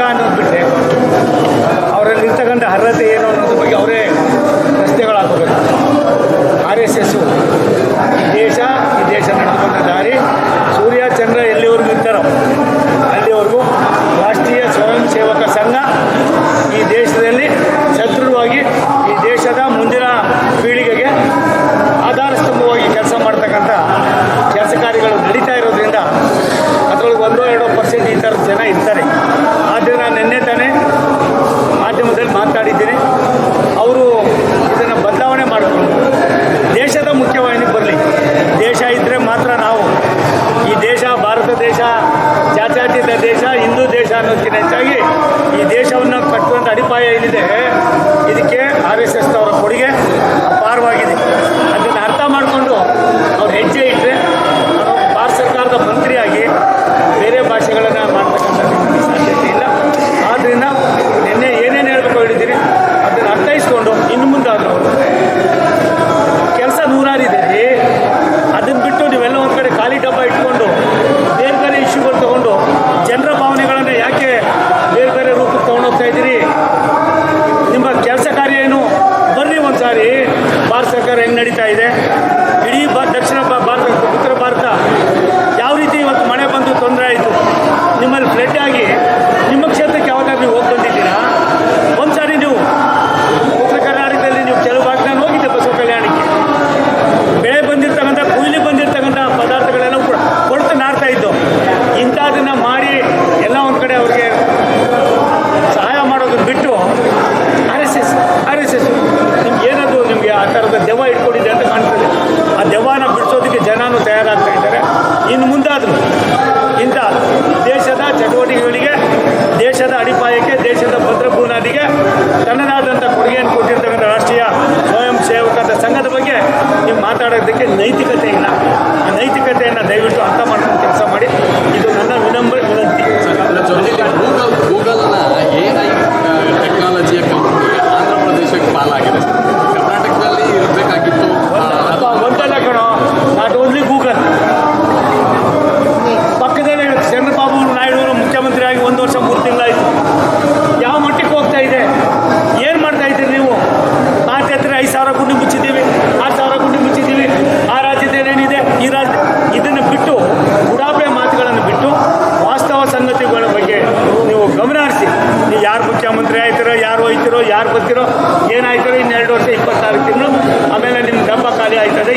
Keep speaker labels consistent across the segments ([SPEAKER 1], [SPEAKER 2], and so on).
[SPEAKER 1] ಮಗ ಅನ್ನೋದು ಬಿಟ್ಟೆ ಅವರಲ್ಲಿ ಇರ್ತಕ್ಕಂಥ ಅರ್ಹತೆ ಏನು ಅನ್ನೋದ್ರ ಬಗ್ಗೆ ಅವರೇ ರಸ್ತೆಗಳಾಗಬೇಕು ಆರ್ ಎಸ್ ಎಸ್ಸು ಈ ದೇಶ ಈ ದೇಶ ನಡೆದುಕೊಂಡ ದಾರಿ, ಸೂರ್ಯ, ಚಂದ್ರ ಎಲ್ಲಿವರೆಗೂ ಇರ್ತಾರೋ ಅಲ್ಲಿವರೆಗೂ ರಾಷ್ಟ್ರೀಯ ಸ್ವಯಂ ಸೇವಕ ಸಂಘ ಈ ದೇಶದಲ್ಲಿ ಶತ್ರುವಾಗಿ ಈ ದೇಶದ ಮುಂದಿನ ಪೀಳಿಗೆಗೆ ಆಧಾರ ಸ್ತಂಭವಾಗಿ ಕೆಲಸ ಮಾಡ್ತಕ್ಕಂಥ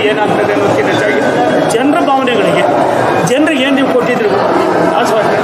[SPEAKER 1] ಏನಾಗ್ತದೆ ಅನ್ನೋದಕ್ಕಿಂತ ಹೆಚ್ಚಾಗಿ ಜನರ ಭಾವನೆಗಳಿಗೆ ಜನರಿಗೆ ಏನು ನೀವು ಕೊಟ್ಟಿದ್ರು ಆಸ್ಪತ್ರೆ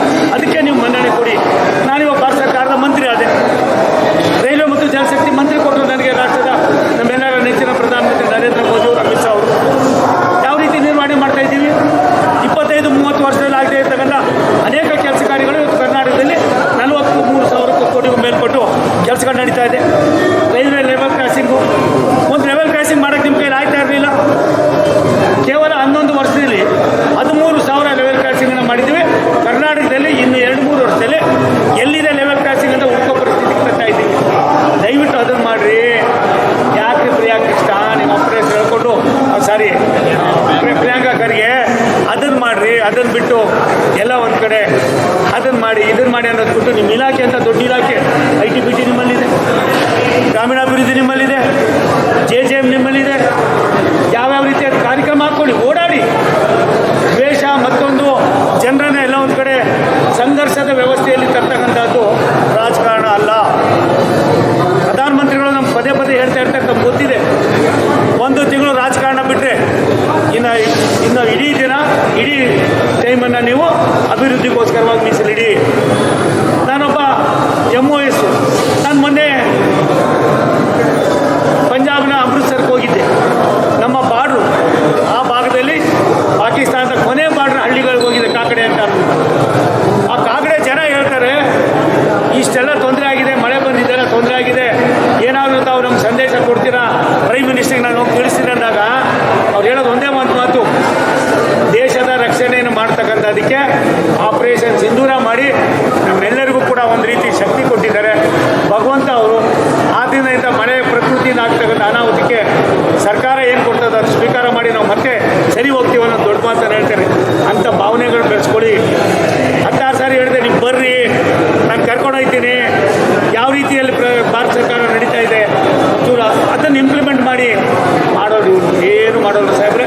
[SPEAKER 1] digo, eu quero uma ಮಾಡೋಣ ಸಾಹೇಬ್ರೆ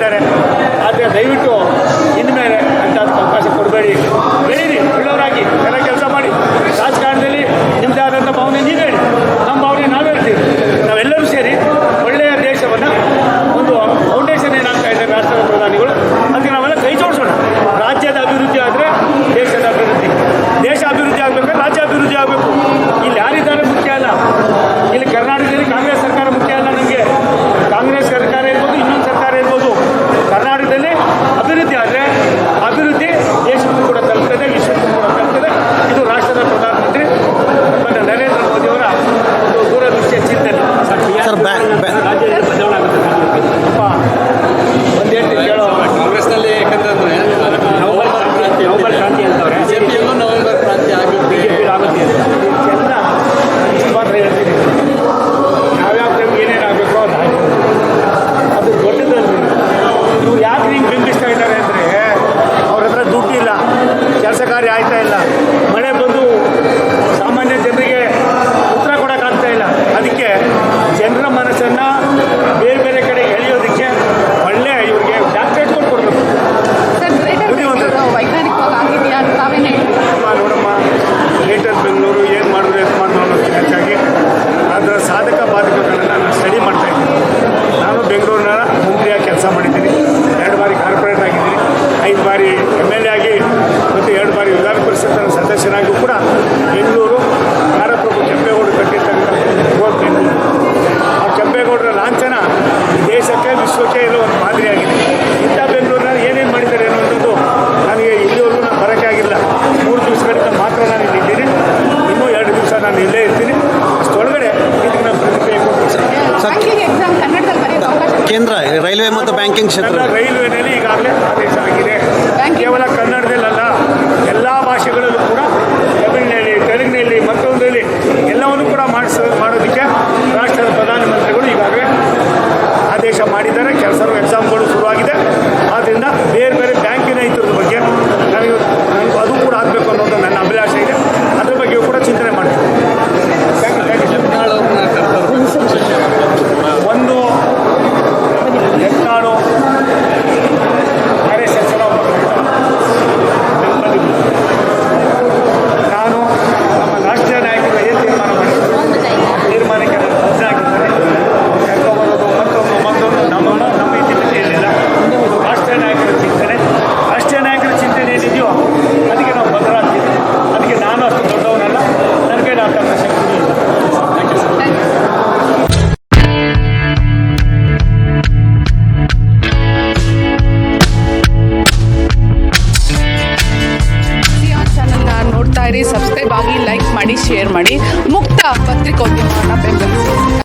[SPEAKER 1] ಮಾಡಿದ್ದಾರೆ ಆದರೆ ದಯವಿಟ್ಟು
[SPEAKER 2] ರೈಲ್ವೆ ಮತ್ತು ಬ್ಯಾಂಕಿಂಗ್ ಕ್ಷೇತ್ರ
[SPEAKER 1] ರೈಲ್ವೆನಲ್ಲಿ ಈಗಾಗಲೇ ಆದೇಶ ಆಗಿದೆ. ಕೇವಲ ಕನ್ನಡದಲ್ಲಲ್ಲ ಎಲ್ಲ ಭಾಷೆಗಳಲ್ಲೂ ಕೂಡ ತಮಿಳಿನಲ್ಲಿ ತೆಲುಗಿನಲ್ಲಿ ಮತ್ತೊಂದರಲ್ಲಿ ಎಲ್ಲವನ್ನು ಕೂಡ ಮಾಡಿಸ ಮಾಡೋದಕ್ಕೆ ರಾಷ್ಟ್ರದ ಪ್ರಧಾನಮಂತ್ರಿಗಳು ಈಗಾಗಲೇ ಆದೇಶ ಮಾಡಿದ್ದಾರೆ. ಕೆಲಸಗಳು ಎಕ್ಸಾಮ್ಗಳು ಶುರುವಾಗಿದೆ. ಆದ್ದರಿಂದ ಬೇರೆ